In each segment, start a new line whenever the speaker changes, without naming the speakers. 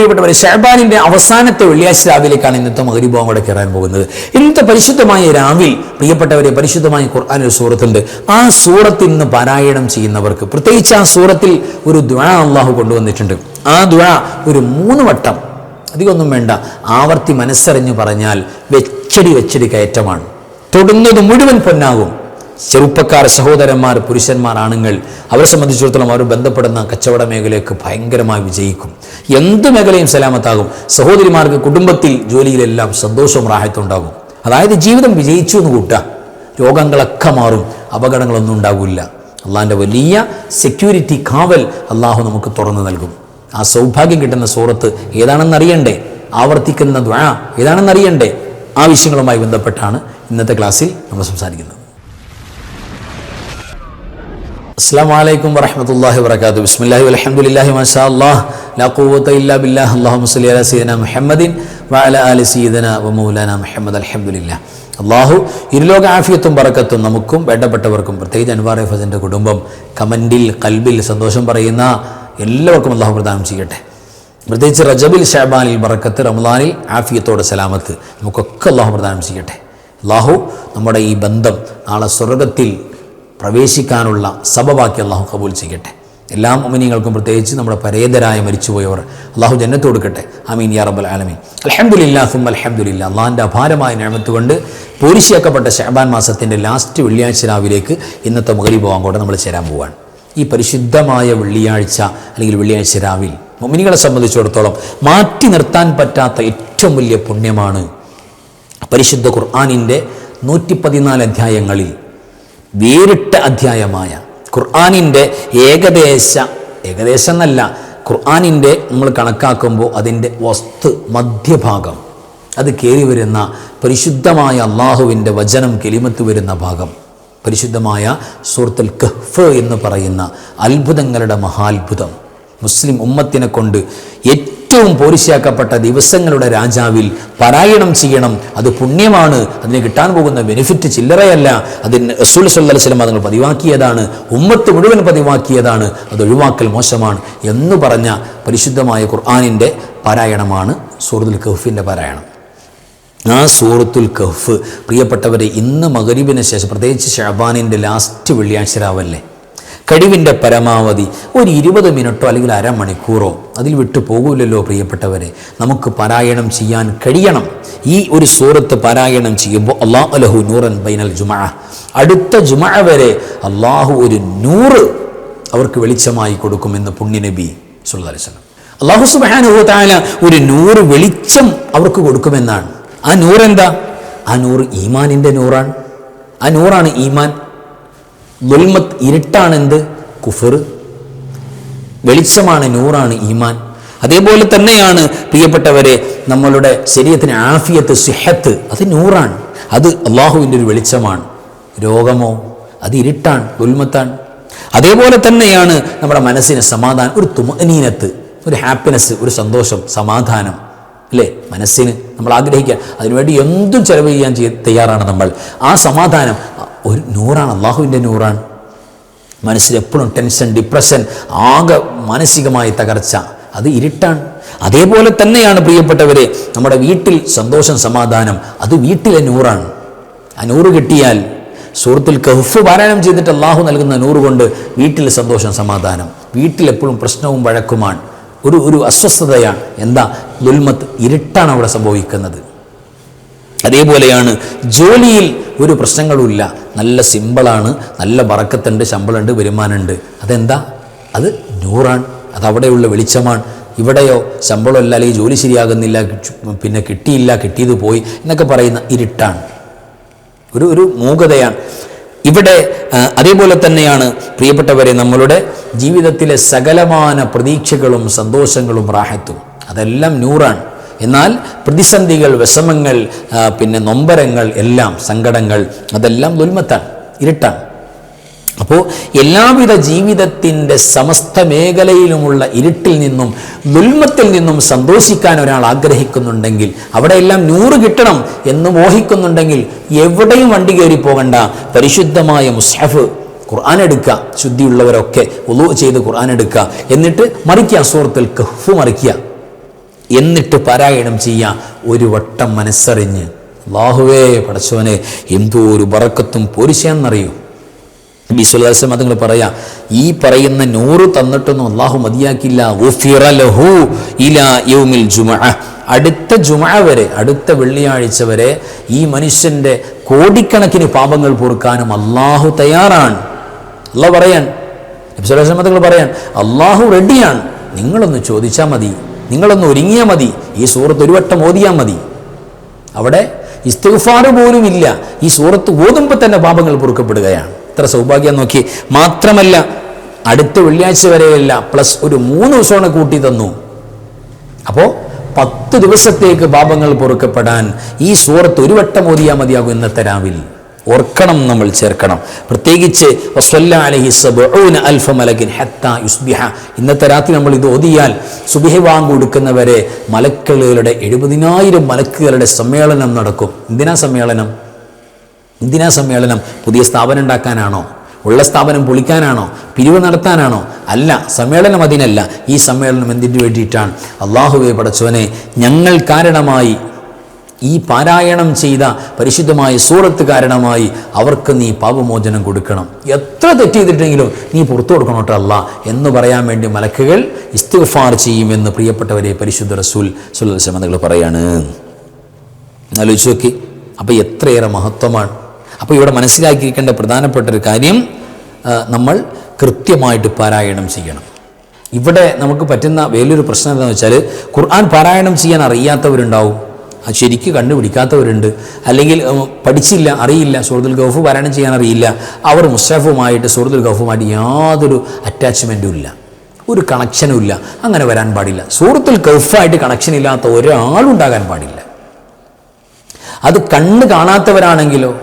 പ്രിയപ്പെട്ടവരെ ഷഹബാനിന്റെ അവസാനത്തെ വെള്ളിയാഴ്ച രാവിലേക്കാണ് ഇന്നത്തെ മകരിഭവം കൂടെ കയറാൻ പോകുന്നത്. ഇന്നത്തെ പരിശുദ്ധമായ രാവിൽ പ്രിയപ്പെട്ടവരെ പരിശുദ്ധമായ ഖുർആൻ ഒരു സൂറത്തുണ്ട്. ആ സൂറത്തിൽ നിന്ന് പാരായണം ചെയ്യുന്നവർക്ക് പ്രത്യേകിച്ച് ആ സൂറത്തിൽ ഒരു ദ്വാ അള്ളാഹു കൊണ്ടുവന്നിട്ടുണ്ട്. ആ ദ്വ ഒരു മൂന്ന് വട്ടം. അധികമൊന്നും വേണ്ട. ആവർത്തി മനസ്സറിഞ്ഞു പറഞ്ഞാൽ വെച്ചടി വെച്ചടി കയറ്റമാണ്. തൊടുന്നത് മുഴുവൻ പൊന്നാകും. ചെറുപ്പക്കാർ സഹോദരന്മാർ പുരുഷന്മാർ ആണുങ്ങൾ അവരെ സംബന്ധിച്ചിടത്തോളം അവർ ബന്ധപ്പെടുന്ന കച്ചവട മേഖലയൊക്കെ ഭയങ്കരമായി വിജയിക്കും. എന്ത് മേഖലയും സലാമത്താകും. സഹോദരിമാർക്ക് കുടുംബത്തിൽ ജോലിയിലെല്ലാം സന്തോഷവും റാഹത്തും ഉണ്ടാകും. അതായത് ജീവിതം വിജയിച്ചു എന്ന് കൂട്ടുക രോഗങ്ങളൊക്കെ മാറും. അപകടങ്ങളൊന്നും ഉണ്ടാകില്ല അള്ളാഹിന്റെ വലിയ സെക്യൂരിറ്റി കാവൽ അള്ളാഹു നമുക്ക് തുറന്നു നൽകും. ആ സൗഭാഗ്യം കിട്ടുന്ന സൂറത്ത് ഏതാണെന്ന് അറിയണ്ടേ? ആവർത്തിക്കുന്ന ദ്വാ ഏതാണെന്ന് അറിയണ്ടേ? ആ വിഷയങ്ങളുമായി ബന്ധപ്പെട്ടാണ് ഇന്നത്തെ ക്ലാസ്സിൽ നമ്മൾ സംസാരിക്കുന്നത്. അസ്സാം വലൈക്കും വറഹമത്തല്ലാഹി വബർക്കാത്തു ബിസ്മില്ലാഹി അലഹമുല്ലാഹി മാഷാ അല്ലാഹ് ലാ ഖുവത ഇല്ലാ ബില്ലാഹ്. അല്ലാഹുമ്മ സ്വല്ലി അലാ സയ്യിദന മുഹമ്മദിൻ വഅല ആലി സീദന വ മുഹമ്മദ്. അൽഹംദുലില്ലാഹ് അള്ളാഹു ഇരുലോക ആഫിയത്തും പറക്കത്തും നമുക്കും വേണ്ടപ്പെട്ടവർക്കും പ്രത്യേകിച്ച് അൻവാർ ഫസിന്റെ കുടുംബം കമന്റിൽ കൽബിൽ സന്തോഷം പറയുന്ന എല്ലാവർക്കും അള്ളാഹു പ്രദാനം ചെയ്യട്ടെ. പ്രത്യേകിച്ച് റജബിൽ ഷാബാനിൽ ബറക്കത്ത് റമദാനിൽ ആഫിയത്തോടെ സലാമത്ത് നമുക്കൊക്കെ അള്ളാഹു പ്രദാനം ചെയ്യട്ടെ. അള്ളാഹു നമ്മുടെ ഈ ബന്ധം നാളെ സ്വർഗത്തിൽ പ്രവേശിക്കാനുള്ള സബബാക്കി അള്ളാഹു കബൂൽ ചെയ്യട്ടെ. എല്ലാ മുമിനികൾക്കും പ്രത്യേകിച്ച് നമ്മുടെ പരേതരായ മരിച്ചുപോയവർ അള്ളാഹു ജന്നത്ത് കൊടുക്കട്ടെ. അമീൻ യാ റബ്ബൽ ആലമീൻ. അലഹമുല്ലാ സും അലഹമുല്ല അള്ളാഹിന്റെ അപാരമായ ഞാമത്ത് കൊണ്ട് പൂരിശിയാക്കപ്പെട്ട ഷഹബാൻ മാസത്തിന്റെ ലാസ്റ്റ് വെള്ളിയാഴ്ച രാവിലേക്ക് ഇന്നത്തെ മുഖരി പോകാൻ നമ്മൾ ചേരാൻ പോവുകയാണ് ഈ പരിശുദ്ധമായ വെള്ളിയാഴ്ച അല്ലെങ്കിൽ വെള്ളിയാഴ്ച രാവിൽ മുമിനികളെ സംബന്ധിച്ചിടത്തോളം മാറ്റി നിർത്താൻ പറ്റാത്ത ഏറ്റവും വലിയ പുണ്യമാണ് പരിശുദ്ധ ഖുർആാനിന്റെ നൂറ്റി പതിനാല് അധ്യായങ്ങളിൽ വേറിട്ട അധ്യായമായ ഖുർആാനിന്റെ ഏകദേശ ഏകദേശം എന്നല്ല ഖുർആാനിന്റെ നമ്മൾ കണക്കാക്കുമ്പോൾ അതിന്റെ വസ്തു മധ്യഭാഗം. അത് കയറി വരുന്ന പരിശുദ്ധമായ അള്ളാഹുവിന്റെ വചനം കെലിമത്ത് വരുന്ന ഭാഗം. പരിശുദ്ധമായ സൂറത്തുൽ കഹ്ഫ് എന്ന് പറയുന്ന അത്ഭുതങ്ങളുടെ മഹാത്ഭുതം. മുസ്ലിം ഉമ്മത്തിനെ കൊണ്ട് ഏറ്റവും പോരിശയാക്കപ്പെട്ട ദിവസങ്ങളുടെ രാജാവിൽ പാരായണം ചെയ്യണം. അത് പുണ്യമാണ്. അതിന് കിട്ടാൻ പോകുന്ന ബെനിഫിറ്റ് ചില്ലറയല്ല. അതിന് റസൂൽ സല്ലു അലൈഹി അതുങ്ങൾ പതിവാക്കിയതാണ്. ഉമ്മത്ത് മുഴുവൻ പതിവാക്കിയതാണ്. അത് ഒഴിവാക്കൽ മോശമാണ് എന്ന് പറഞ്ഞ പരിശുദ്ധമായ ഖുർആാനിന്റെ പാരായണമാണ് സൂറത്തുൽ കഹ്ഫിന്റെ പാരായണം. ആ സൂറത്തുൽ കഹ്ഫ് പ്രിയപ്പെട്ടവരെ ഇന്ന് മകരീബിന് ശേഷം പ്രത്യേകിച്ച് ഷാബാനിന്റെ ലാസ്റ്റ് വെള്ളിയാഴ്ച രാവല്ലേ? കഴിവിന്റെ പരമാവധി ഒരു ഇരുപത് മിനിറ്റോ അല്ലെങ്കിൽ അരമണിക്കൂറോ അതിൽ വിട്ടു പോകൂലല്ലോ പ്രിയപ്പെട്ടവരെ. നമുക്ക് പാരായണം ചെയ്യാൻ കഴിയണം. ഈ ഒരു സൂറത്ത് പാരായണം ചെയ്യുമ്പോൾ അള്ളാഹു അലഹു നൂറൻ ബൈനൽ ജുമ. അടുത്ത ജുമ വരെ അള്ളാഹു ഒരു നൂറ് അവർക്ക് വെളിച്ചമായി കൊടുക്കുമെന്ന് പുണ്യനബി സുല്ലാസ്ലം അള്ളാഹു സുബാനുഹത്താല ഒരു നൂറ് വെളിച്ചം അവർക്ക് കൊടുക്കുമെന്നാണ്. ആ നൂറെന്താ ആ നൂറ് ഈമാനിന്റെ നൂറാണ്. ആ നൂറാണ് ഈമാൻ. ദുൽമത്ത് ഇരുട്ടാണെന്ത്? കുഫർ വെളിച്ചമാണ് നൂറാണ് ഈമാൻ. അതേപോലെ തന്നെയാണ് പ്രിയപ്പെട്ടവരെ നമ്മളുടെ ശരീരത്തിന് ആഫിയത്ത് സിഹത്ത് അത് നൂറാണ്. അത് അള്ളാഹുവിന്റെ ഒരു വെളിച്ചമാണ്. രോഗമോ അത് ഇരുട്ടാണ് ദുൽമത്താണ് അതേപോലെ തന്നെയാണ് നമ്മുടെ മനസ്സിന് സമാധാനം ഒരു തുമനീനത്ത് ഒരു ഹാപ്പിനെസ് ഒരു സന്തോഷം സമാധാനം അല്ലേ? മനസ്സിന് നമ്മൾ ആഗ്രഹിക്കുക. അതിനുവേണ്ടി എന്തും ചെലവ് ചെയ്യാൻ തയ്യാറാണ് നമ്മൾ. ആ സമാധാനം ഒരു നൂറാണ് അള്ളാഹുവിന്റെ നൂറാണ്. മനസ്സിൽ എപ്പോഴും ടെൻഷൻ ഡിപ്രഷൻ ആകെ മാനസികമായ തകർച്ച. അത് ഇരുട്ടാണ്. അതേപോലെ തന്നെയാണ് പ്രിയപ്പെട്ടവരെ നമ്മുടെ വീട്ടിൽ സന്തോഷം സമാധാനം. അത് വീട്ടിലെ നൂറാണ്. ആ നൂറ് കിട്ടിയാൽ സുഹൃത്തിൽ കഹ്ഫ് പാരായണം ചെയ്തിട്ട് അള്ളാഹു നൽകുന്ന നൂറ് കൊണ്ട് വീട്ടിൽ സന്തോഷം സമാധാനം. വീട്ടിലെപ്പോഴും പ്രശ്നവും വഴക്കുമാണ്. ഒരു ഒരു അസ്വസ്ഥതയാണ്. എന്താ? ദുൽമത്ത് ഇരുട്ടാണ് അവിടെ സംഭവിക്കുന്നത്. അതേപോലെയാണ് ജോലിയിൽ ഒരു പ്രശ്നങ്ങളുമില്ല. നല്ല സിമ്പിളാണ് നല്ല വറക്കത്തുണ്ട് ശമ്പളമുണ്ട് വരുമാനമുണ്ട്. അതെന്താ? അത് നൂറാണ്. അതവിടെയുള്ള വെളിച്ചമാണ്. ഇവിടെയോ ശമ്പളമല്ല അല്ലെങ്കിൽ ജോലി ശരിയാകുന്നില്ല പിന്നെ കിട്ടിയില്ല കിട്ടിയത് പോയി എന്നൊക്കെ പറയുന്ന ഇരുട്ടാണ്. ഒരു ഒരു മൂകതയാണ്. ഇവിടെ അതേപോലെ തന്നെയാണ് പ്രിയപ്പെട്ടവരെ നമ്മളുടെ ജീവിതത്തിലെ സകലമാന പ്രതീക്ഷകളും സന്തോഷങ്ങളും റാഹത്തും. അതെല്ലാം നൂറാണ്. എന്നാൽ പ്രതിസന്ധികൾ വിഷമങ്ങൾ പിന്നെ നൊമ്പരങ്ങൾ എല്ലാം സങ്കടങ്ങൾ അതെല്ലാം ദുൽമത്താണ് ഇരുട്ടാണ്. അപ്പോൾ എല്ലാവിധ ജീവിതത്തിന്റെ സമസ്ത മേഖലയിലുമുള്ള ഇരുട്ടിൽ നിന്നും ദുൽമത്തിൽ നിന്നും സന്തോഷിക്കാൻ ഒരാൾ ആഗ്രഹിക്കുന്നുണ്ടെങ്കിൽ അവിടെയെല്ലാം നൂറ് കിട്ടണം എന്ന് മോഹിക്കുന്നുണ്ടെങ്കിൽ എവിടെയും വണ്ടി കയറി പോകണ്ട. പരിശുദ്ധമായ മുസ്ഹഫ് ഖുർആൻ എടുക്കുക ശുദ്ധിയുള്ളവരൊക്കെ ഒലു ചെയ്ത് ഖുർആൻ എടുക്കുക. എന്നിട്ട് മറിക്കുക സുഹൃത്തിൽ കഹ്ഫ് മറിക്കുക. എന്നിട്ട് പാരായണം ചെയ്യാം. ഒരു വട്ടം മനസ്സറിഞ്ഞ് അള്ളാഹുവേ പടച്ചവനെ എന്തോ ഒരു ബറക്കത്തും പോരിശാന്നറിയൂ നബി സുല്ലാസ്ലം അതുങ്ങൾ പറയാ ഈ പറയുന്ന നൂറ് തന്നിട്ടൊന്നും അള്ളാഹു മതിയാക്കില്ല. അടുത്ത ജുമ വരെ അടുത്ത വെള്ളിയാഴ്ച വരെ ഈ മനുഷ്യന്റെ കോടിക്കണക്കിന് പാപങ്ങൾ പൊറുക്കാനും അള്ളാഹു തയ്യാറാണ്. അല്ല പറയാൻ നബി സുല്ലാസ്ലം അതുങ്ങൾ പറയാൻ അള്ളാഹു റെഡിയാണ് നിങ്ങളൊന്ന് ചോദിച്ചാൽ മതി. നിങ്ങളൊന്ന് ഒരുങ്ങിയാൽ മതി. ഈ സൂറത്ത് ഒരു വട്ടം ഓതിയാൽ മതി. അവിടെ ഇസ്തിഗ്ഫാർ പോലും ഇല്ല. ഈ സൂറത്ത് ഓതുമ്പോൾ തന്നെ പാപങ്ങൾ പൊറുക്കപ്പെടുകയാണ്. ഇത്ര സൗഭാഗ്യം നോക്കി. മാത്രമല്ല അടുത്ത വെള്ളിയാഴ്ച വരെയല്ല പ്ലസ് ഒരു മൂന്ന് ദിവസമാണ് കൂട്ടി തന്നു. അപ്പോൾ പത്ത് ദിവസത്തേക്ക് പാപങ്ങൾ പൊറുക്കപ്പെടാൻ ഈ സൂറത്ത് ഒരു വട്ടം ഓതിയാൽ മതിയാകും ഇന്നത്തെ രാവിൽ. ഓർക്കണം നമ്മൾ ചേർക്കണം. പ്രത്യേകിച്ച് ഇന്നത്തെ രാത്രി നമ്മൾ ഇത് ഓതിയാൽ സുബിഹി വാങ്ക് കൊടുക്കുന്നവരെ മലക്കുകളുടെ എഴുപതിനായിരം മലക്കുകളുടെ സമ്മേളനം നടക്കും. എന്തിനാ സമ്മേളനം? എന്തിനാ സമ്മേളനം? പുതിയ സ്ഥാപനം ഉണ്ടാക്കാനാണോ? ഉള്ള സ്ഥാപനം പൊളിക്കാനാണോ? പിരിവ് നടത്താനാണോ? അല്ല സമ്മേളനം അതിനല്ല. ഈ സമ്മേളനം എന്തിനു വേണ്ടിയിട്ടാണ്? അള്ളാഹുവെ പടച്ചവനെ ഞങ്ങൾ കാരണമായി ഈ പാരായണം ചെയ്ത പരിശുദ്ധമായ സൂറത്ത് കാരണമായി അവർക്ക് നീ പാപമോചനം കൊടുക്കണം. എത്ര തെറ്റ് ചെയ്തിട്ടെങ്കിലും നീ പുറത്തു കൊടുക്കണം കേട്ടല്ല എന്ന് പറയാൻ വേണ്ടി മലക്കുകൾ ഇസ്തിഫാർ ചെയ്യുമെന്ന് പ്രിയപ്പെട്ടവരെ പരിശുദ്ധ റസൂൽ സുല്ലമതകൾ പറയാണ്. ആലോചിച്ച് നോക്കി. അപ്പോൾ എത്രയേറെ മഹത്വമാണ്. അപ്പോൾ ഇവിടെ മനസ്സിലാക്കിയിരിക്കേണ്ട പ്രധാനപ്പെട്ട ഒരു കാര്യം നമ്മൾ കൃത്യമായിട്ട് പാരായണം ചെയ്യണം. ഇവിടെ നമുക്ക് പറ്റുന്ന വലിയൊരു പ്രശ്നം എന്താണെന്ന് വെച്ചാൽ ഖുർആൻ പാരായണം ചെയ്യാൻ അറിയാത്തവരുണ്ടാവും. ശരിക്ക് കണ്ടുപിടിക്കാത്തവരുണ്ട്. അല്ലെങ്കിൽ പഠിച്ചില്ല അറിയില്ല സുഹൃത്തുൽ ഗൗഫ് പാരായണം ചെയ്യാൻ അറിയില്ല. അവർ മുസ്റ്റാഫുമായിട്ട് സുഹൃത്തുൽ ഗൗഫുമായിട്ട് യാതൊരു അറ്റാച്ച്മെന്റും ഇല്ല. ഒരു കണക്ഷനും ഇല്ല. അങ്ങനെ വരാൻ പാടില്ല. സുഹൃത്തുൽ ഗൗഫായിട്ട് കണക്ഷൻ ഇല്ലാത്ത ഒരാളുണ്ടാകാൻ പാടില്ല. അത് കണ്ണ് കാണാത്തവരാണെങ്കിലോ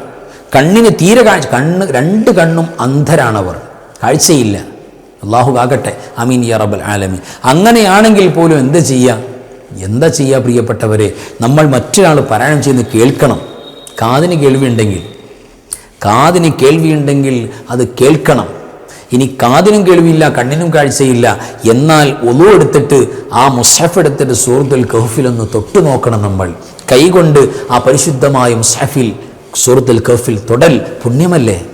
കണ്ണിന് തീരെ കാഴ്ച കണ്ണ് രണ്ട് കണ്ണും അന്ധരാണവർ. കാഴ്ചയില്ല. അള്ളാഹു ആകട്ടെ. അമീൻ യ റബ്ബൽ ആലമീൻ. അങ്ങനെയാണെങ്കിൽ പോലും എന്ത് ചെയ്യുക എന്താ ചെയ്യുക പ്രിയപ്പെട്ടവരെ? നമ്മൾ മറ്റൊരാൾ പാരായണം ചെയ്യുന്ന കേൾക്കണം. കാതിന് കേൾവിയുണ്ടെങ്കിൽ കാതിന് കേൾവിയുണ്ടെങ്കിൽ അത് കേൾക്കണം. ഇനി കാതിനും കേൾവിയില്ല കണ്ണിനും കാഴ്ചയില്ല. എന്നാൽ ഒലു എടുത്തിട്ട് ആ മുസ്ഹഫ് എടുത്തിട്ട് സൂറത്തുൽ കഹഫിലൊന്ന് തൊട്ടു നോക്കണം നമ്മൾ. കൈകൊണ്ട് ആ പരിശുദ്ധമായ മുസ്ഹഫിൽ സൂറത്തുൽ കഹഫിൽ തൊടൽ പുണ്യമല്ലേ?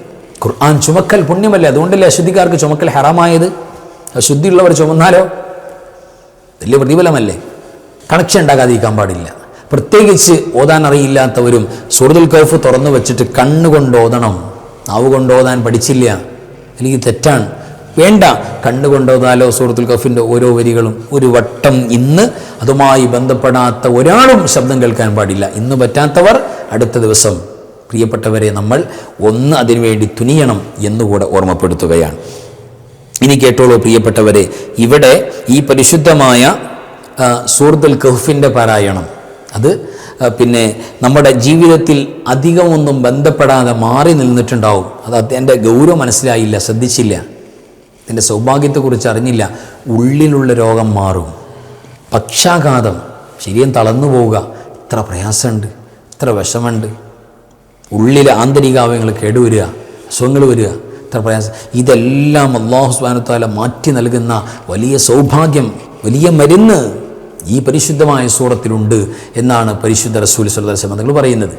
ഖുർആൻ ചുമക്കൽ പുണ്യമല്ലേ? അതുകൊണ്ടല്ലേ അശുദ്ധിക്കാർക്ക് ചുമക്കൽ ഹറാമായത്? അശുദ്ധിയുള്ളവർ ചുമന്നാലോ? വലിയ പ്രതിഫലമല്ലേ? കണക്ഷൻ ഉണ്ടാകാതിരിക്കാൻ പാടില്ല. പ്രത്യേകിച്ച് ഓതാൻ അറിയില്ലാത്തവരും സൂറത്തുൽ കൗഫ് തുറന്നു വെച്ചിട്ട് കണ്ണുകൊണ്ട് ഓതണം. നാവ് കൊണ്ട് ഓതാൻ പഠിച്ചില്ല. അല്ലെങ്കിൽ തെറ്റാണ്. വേണ്ട. കണ്ണുകൊണ്ട് ഓതാലോ സുഹൃത്തുൽ കൗഫിന്റെ ഓരോ വരികളും ഒരു വട്ടം ഇന്ന് അതുമായി ബന്ധപ്പെടാത്ത ഒരാളും ശബ്ദം കേൾക്കാൻ പാടില്ല. ഇന്ന് പറ്റാത്തവർ അടുത്ത ദിവസം പ്രിയപ്പെട്ടവരെ നമ്മൾ ഒന്ന് അതിനുവേണ്ടി തുനിയണം എന്നുകൂടെ ഓർമ്മപ്പെടുത്തുകയാണ്. ഇനി കേട്ടോളൂ പ്രിയപ്പെട്ടവരെ ഇവിടെ ഈ പരിശുദ്ധമായ സൂറത്തുൽ കഹ്ഫിന്റെ പാരായണം. അത് പിന്നെ നമ്മുടെ ജീവിതത്തിൽ അധികമൊന്നും ബന്ധപ്പെടാതെ മാറി നിന്നിട്ടുണ്ടാവും. അത് അതിന്റെ ഗൗരവം മനസ്സിലായില്ല ശ്രദ്ധിച്ചില്ല. ഇതിന്റെ സൗഭാഗ്യത്തെക്കുറിച്ച് അറിഞ്ഞില്ല. ഉള്ളിലുള്ള രോഗം മാറും. പക്ഷാഘാതം. ശരീരം തളർന്നു പോവുക. ഇത്ര പ്രയാസമുണ്ട്. ഇത്ര വിഷമുണ്ട് ഉള്ളിലെ ആന്തരിക അവയവങ്ങൾ കേടുവരിക. അസുഖങ്ങൾ വരിക. ഇത്ര പ്രയാസം. ഇതെല്ലാം അള്ളാഹു സ്വാനത്താല മാറ്റി നൽകുന്ന വലിയ സൗഭാഗ്യം വലിയ മരുന്ന്. ഈ പരിശുദ്ധമായ സൂറത്തിലുണ്ട് എന്നാണ് പരിശുദ്ധ റസൂൽ സല്ലാസ്ലം നിങ്ങൾ പറയുന്നത്.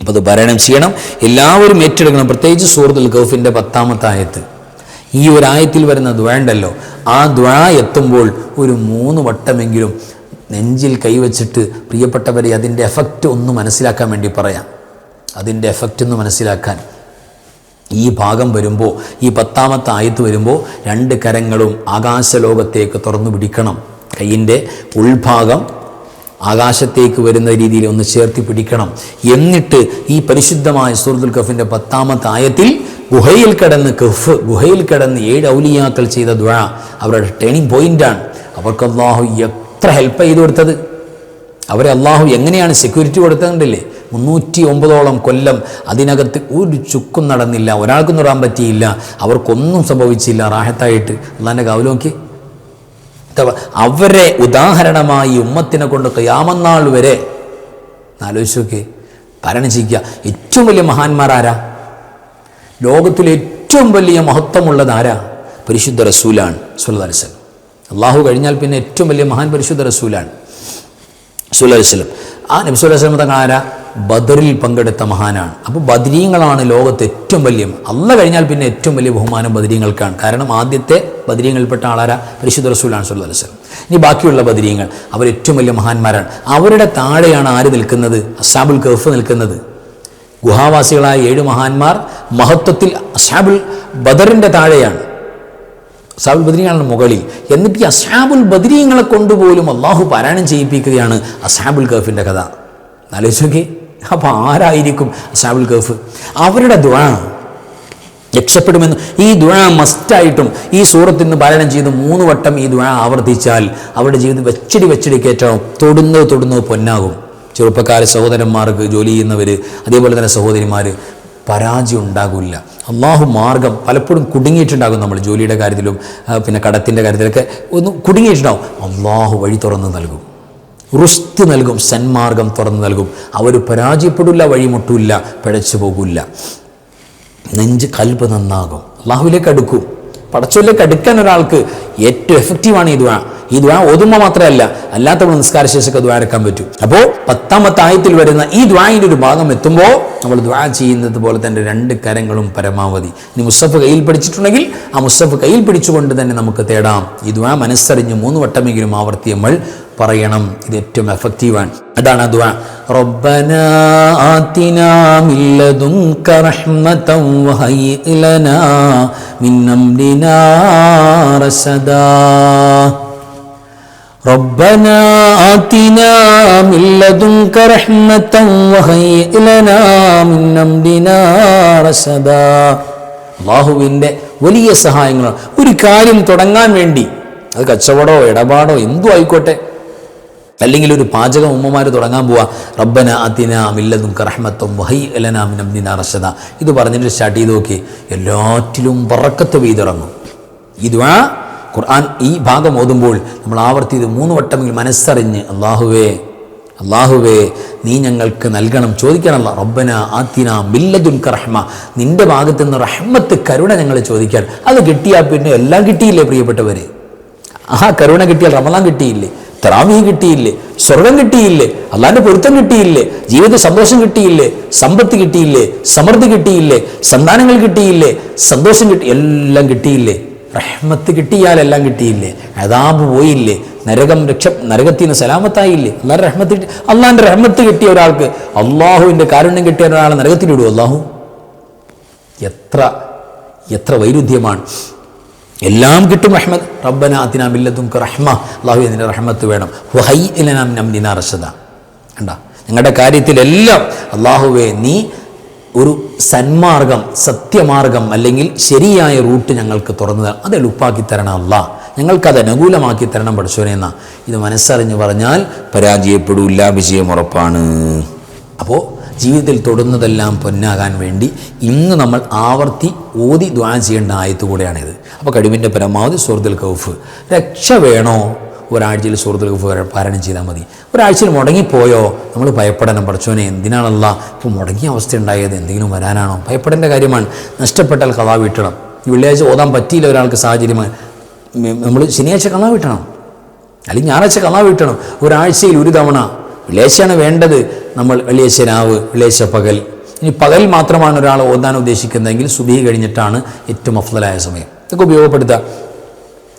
അപ്പോൾ അത് ഭരണം ചെയ്യണം. എല്ലാവരും ഏറ്റെടുക്കണം. പ്രത്യേകിച്ച് സൂറത്തുൽ ഗൗഫിന്റെ പത്താമത്തെ ആയത്ത് ഈ ഒരു ആയത്തിൽ വരുന്ന ദ്വേണ്ടല്ലോ ആ ദ്വ എത്തുമ്പോൾ ഒരു മൂന്ന് വട്ടമെങ്കിലും നെഞ്ചിൽ കൈവച്ചിട്ട് പ്രിയപ്പെട്ടവരെ അതിന്റെ എഫക്റ്റ് ഒന്ന് മനസ്സിലാക്കാൻ വേണ്ടി പറയാം. അതിന്റെ എഫക്റ്റ് ഒന്ന് മനസ്സിലാക്കാൻ. ഈ ഭാഗം വരുമ്പോൾ ഈ പത്താമത്തെ ആയത്ത് വരുമ്പോൾ രണ്ട് കരങ്ങളും ആകാശലോകത്തേക്ക് തുറന്നു പിടിക്കണം. കയ്യിന്റെ ഉൾഭാഗം ആകാശത്തേക്ക് വരുന്ന രീതിയിൽ ഒന്ന് ചേർത്തി പിടിക്കണം. എന്നിട്ട് ഈ പരിശുദ്ധമായ സൂറത്തുൽ കഫിന്റെ പത്താമത്തെ ആയത്തിൽ ഗുഹയിൽ കിടന്ന് കഫ് ഗുഹയിൽ കിടന്ന് ഏഴ് ഔലിയാക്കൾ ചെയ്ത ദ്വ അവരുടെ ടേണിംഗ് പോയിന്റാണ് അവർക്ക് അള്ളാഹു എത്ര ഹെൽപ്പ് ചെയ്തു കൊടുത്തത്? അവരെ അള്ളാഹു എങ്ങനെയാണ് സെക്യൂരിറ്റി കൊടുത്തതുണ്ടല്ലേ? മുന്നൂറ്റി ഒമ്പതോളം കൊല്ലം അതിനകത്ത് ഒരു ചുക്കും നടന്നില്ല. ഒരാൾക്കും തൊടാൻ പറ്റിയില്ല. അവർക്കൊന്നും സംഭവിച്ചില്ല. റാഹത്തായിട്ട്. അള്ളാന്റെ അഥവാ അവരെ ഉദാഹരണമായി ഉമ്മത്തിനെ കൊണ്ട് കയാമന്നാൾ വരെ ആലോചിച്ച് നോക്കി. ചെയ്യുക ഏറ്റവും വലിയ മഹാന്മാരാരാ ലോകത്തിലെ ഏറ്റവും വലിയ മഹത്വമുള്ളത് ആരാ? പരിശുദ്ധ റസൂലാണ് സുല്ലാസൻ അള്ളാഹു കഴിഞ്ഞാൽ പിന്നെ ഏറ്റവും വലിയ മഹാൻ പരിശുദ്ധ റസൂലാണ്. സുല്ലി വസ്ലം ആ നബി സുല്ലി വസ്ലം തങ്ങൾ ആരാ ബദറിൽ പങ്കെടുത്ത മഹാനാണ്. അപ്പോൾ ബദരീങ്ങളാണ് ലോകത്ത് ഏറ്റവും വലിയ അല്ല കഴിഞ്ഞാൽ പിന്നെ ഏറ്റവും വലിയ ബഹുമാനം ബദരീങ്ങൾക്കാണ് കാരണം ആദ്യത്തെ ബദരീങ്ങളിൽപ്പെട്ട ആളാരാ? പരിശുദ്ധ റസൂലാണ് അലൈഹി വസ്ലം ഇനി ബാക്കിയുള്ള ബദരീങ്ങൾ അവർ ഏറ്റവും വലിയ മഹാന്മാരാണ്. അവരുടെ താഴെയാണ് ആര് നിൽക്കുന്നത്? അസാബുൽ കഫ് നിൽക്കുന്നത്. ഗുഹാവാസികളായ ഏഴ് മഹാന്മാർ മഹത്വത്തിൽ അസാബുൽ ബദറിന്റെ താഴെയാണ്. അസാബുൽ ബദരീങ്ങളാണ് മുകളിൽ. എന്നിട്ട് ഈ അസാബുൽ ബദരീങ്ങളെ കൊണ്ടുപോലും അള്ളാഹു പാരായണം ചെയ്യിപ്പിക്കുകയാണ് അസാബുൽ ഗഫിന്റെ കഥ. ആലോചിച്ചോക്കെ അപ്പോൾ ആരായിരിക്കും അസാബുൽ ഗഫ്? അവരുടെ ദുആ രക്ഷപ്പെടുമെന്ന്. ഈ ദുആ മസ്റ്റായിട്ടും ഈ സൂറത്തിൽ നിന്ന് പാരായണം ചെയ്ത് മൂന്ന് വട്ടം ഈ ദുആ ആവർത്തിച്ചാൽ അവരുടെ ജീവിതം വെച്ചടി വെച്ചടി കയറ്റാവും തൊടുന്നത് തൊടുന്നത് പൊന്നാകും. ചെറുപ്പക്കാർ സഹോദരന്മാർക്ക് ജോലി ചെയ്യുന്നവർ അതേപോലെ തന്നെ സഹോദരിമാർ പരാജയം ഉണ്ടാകില്ല അള്ളാഹു മാർഗം പലപ്പോഴും കുടുങ്ങിയിട്ടുണ്ടാകും നമ്മൾ ജോലിയുടെ കാര്യത്തിലും പിന്നെ കടത്തിന്റെ കാര്യത്തിലൊക്കെ ഒന്ന് കുടുങ്ങിയിട്ടുണ്ടാകും അള്ളാഹു വഴി തുറന്ന് നൽകും. റുസ്ത് നൽകും സന്മാർഗം തുറന്നു നൽകും. അവർ പരാജയപ്പെടില്ല വഴിമുട്ടില്ല പിഴച്ചു പോകില്ല നെഞ്ച് കൽബ് നന്നാകും. അള്ളാഹുവിലേക്ക് അടുക്കും. പടച്ചോലേക്ക് അടുക്കാൻ ഒരാൾക്ക് ഏറ്റവും എഫക്റ്റീവാണ് ഈ ഈ ദ്വാ ഓതുമ്പോൾ മാത്രമല്ല അല്ലാത്തവൾ നിസ്കാര ശേഷമൊക്കെ ദ്വാ എടുക്കാൻ പറ്റും അപ്പോൾ പത്താമത്തെ ആയത്തിൽ വരുന്ന ഈ ദ്വായിൻ്റെ ഒരു ഭാഗം എത്തുമ്പോൾ നമ്മൾ ദ്വാ ചെയ്യുന്നത് പോലെ തന്നെ രണ്ട് കരങ്ങളും പരമാവധി ഇനി മുസ്തഫ് കയ്യിൽ പിടിച്ചിട്ടുണ്ടെങ്കിൽ ആ മുസ്തഫ് കയ്യിൽ പിടിച്ചുകൊണ്ട് തന്നെ നമുക്ക് തേടാം ഈ ദ്വാ മനസ്സറിഞ്ഞ് മൂന്ന് വട്ടമെങ്കിലും ആവർത്തി നമ്മൾ പറയണം ഇത് ഏറ്റവും എഫക്റ്റീവാണ് അതാണ് ആ ദ്വാ ربنا آتنا من لدنك رحمة وهيئ لنا من أمرنا رشدا ربنا آتنا من لدنك رحمة وهيئ لنا من أمرنا رشدا അള്ളാഹുവിൻ്റെ വലിയ സഹായങ്ങളാണ് ഒരു കാര്യം തുടങ്ങാൻ വേണ്ടി അത് കച്ചവടമോ ഇടപാടോ എന്തും ആയിക്കോട്ടെ അല്ലെങ്കിൽ ഒരു പാചകം ഉമ്മമാർ തുടങ്ങാൻ പോവാ റബ്ബന അതിന മില്ലതും കറഹ്മത്തും വഹൈ അലന മിനംദിന റഷദ ഇത് പറഞ്ഞിട്ട് സ്റ്റാർട്ട് ചെയ്ത് നോക്കി എല്ലാറ്റിലും പറക്കത്ത് പെയ്തിറങ്ങും ഇതുവാ ഖുർആൻ ഈ ഭാഗം ഓതുമ്പോൾ നമ്മൾ ആവർത്തിയത് മൂന്ന് വട്ടമെങ്കിൽ മനസ്സറിഞ്ഞ് അള്ളാഹുവേ അള്ളാഹുവേ നീ ഞങ്ങൾക്ക് നൽകണം. ചോദിക്കണമല്ല റബ്ബന ആത്തിന മില്ലതുൻ റഹ്മ. നിന്റെ ഭാഗത്ത് നിന്ന് റഹ്മത്ത് കരുണ ഞങ്ങൾ ചോദിക്കാൻ. അത് കിട്ടിയാൽ പിന്നെ എല്ലാം കിട്ടിയില്ലേ പ്രിയപ്പെട്ടവരെ? ആ കരുണ കിട്ടിയാൽ റമലാൻ കിട്ടിയില്ലേ? തറാവീ കിട്ടിയില്ലേ? സ്വർഗം കിട്ടിയില്ലേ? അള്ളാന്റെ പൊരുത്തം കിട്ടിയില്ലേ? ജീവിത സന്തോഷം കിട്ടിയില്ലേ? സമ്പത്ത് കിട്ടിയില്ലേ? സമൃദ്ധി കിട്ടിയില്ലേ? സന്താനങ്ങൾ കിട്ടിയില്ലേ? സന്തോഷം കിട്ടി എല്ലാം കിട്ടിയില്ലേ? റഹ്മത്ത് കിട്ടിയാലെല്ലാം കിട്ടിയില്ലേ? അതാബ് പോയില്ലേ? നരകം രക്ഷ നരകത്തിൽ നിന്ന് സലാമത്തായില്ലേ? അള്ളാഹ് റഹ്മത്ത് കിട്ടി അള്ളാഹിന്റെ റഹ്മത്ത് കിട്ടിയ ഒരാൾക്ക് അള്ളാഹുവിന്റെ കാരുണ്യം കിട്ടിയ ഒരാളെ നരകത്തിലിടും അള്ളാഹു എത്ര എത്ര വൈരുദ്ധ്യമാണ്. എല്ലാം കിട്ടും റഹ്മത്ത്. റബ്ബന അതിന മില്ലത്തും റഹ്മ. അള്ളാഹു എന്നിന്റെ റഹ്മത്ത് വേണം. ഹൈ ഇലനാം നംദിന റഷദ കണ്ട? നിങ്ങളുടെ കാര്യത്തിലെല്ലാം അള്ളാഹുവെ നീ ഒരു സന്മാർഗം സത്യമാർഗം അല്ലെങ്കിൽ ശരിയായ റൂട്ട് ഞങ്ങൾക്ക് തുറന്നു അത് എളുപ്പാക്കി തരണം അല്ല ഞങ്ങൾക്കത് അനുകൂലമാക്കി തരണം പഠിച്ചോനെ എന്നാ. ഇത് മനസ്സറിഞ്ഞ് പറഞ്ഞാൽ പരാജയപ്പെടില്ല വിജയം ഉറപ്പാണ്. അപ്പോൾ ജീവിതത്തിൽ തൊടുന്നതെല്ലാം പൊന്നാകാൻ വേണ്ടി ഇന്ന് നമ്മൾ ആവർത്തി ഓതി ദ്വാൻ ചെയ്യേണ്ട ആയത്ത് കൂടെയാണിത് അപ്പോൾ കഴിവിന്റെ പരമാവധി സുഹൃത്തുൽ കൗഫ് രക്ഷ വേണോ? ഒരാഴ്ചയിൽ സുഹൃത്തുക്കൾ പാരായണം ചെയ്താൽ മതി. ഒരാഴ്ചയിൽ മുടങ്ങിപ്പോയോ? നമ്മൾ ഭയപ്പെടണം. പഠിച്ചോനെ എന്തിനാണല്ല? ഇപ്പോൾ മുടങ്ങിയ അവസ്ഥ ഉണ്ടായത് എന്തെങ്കിലും വരാനാണോ? ഭയപ്പെടേണ്ട കാര്യമാണ്. നഷ്ടപ്പെട്ടാൽ കഥാ വീട്ടണം. വെള്ളിയാഴ്ച ഓതാൻ പറ്റിയില്ല ഒരാൾക്ക് സാഹചര്യം. നമ്മൾ ശനിയാഴ്ച കഥാ വീട്ടണം. അല്ലെങ്കിൽ ഞായറാഴ്ച കഥാ വീട്ടണം. ഒരാഴ്ചയിൽ ഒരു തവണ. വെള്ളിയാഴ്ചയാണ് വേണ്ടത്. നമ്മൾ വെള്ളിയാഴ്ച രാവ് വെള്ളിയാഴ്ച പകൽ. ഇനി പകൽ മാത്രമാണ് ഒരാൾ ഓതാൻ ഉദ്ദേശിക്കുന്നതെങ്കിൽ സുബി കഴിഞ്ഞിട്ടാണ് ഏറ്റവും അഫ്ലലായ സമയം. ഇതൊക്കെ ഉപയോഗപ്പെടുത്തുക.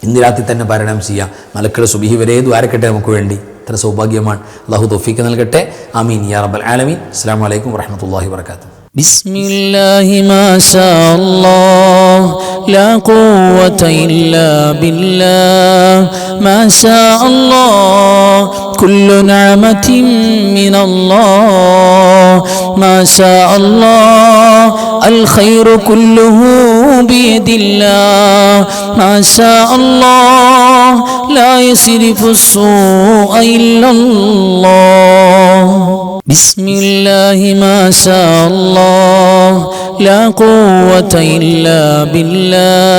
ഇന്ന് രാത്രി തന്നെ പാരായണം ചെയ്യാം മലക്കൾ സുബിഹി വരെ ദ്വാരക്കട്ടെ നമുക്ക് വേണ്ടി ഇത്ര സൗഭാഗ്യമാണ് അള്ളാഹു തൊഫീക്ക് നൽകട്ടെ ആമീൻ യാ റബ്ബൽ ആലമീൻ അസ്സാം വലൈക്കും വറഹമത്തല്ലാഹി വർക്കാത്തു
بسم الله ما شاء الله لا قوة إلا بالله ما شاء الله كل نعمة من الله ما شاء الله الخير كله بيد الله. ما شاء الله لا يصرف السوء إلا الله. بسم الله ما شاء الله لا قوة إلا بالله.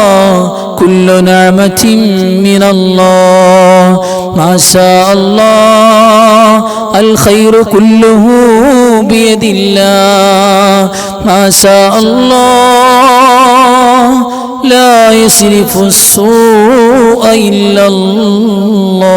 كل نعمة من الله. ما شاء الله الخير كله بيد الله. ما شاء الله لا يصرف السوء إلا الله.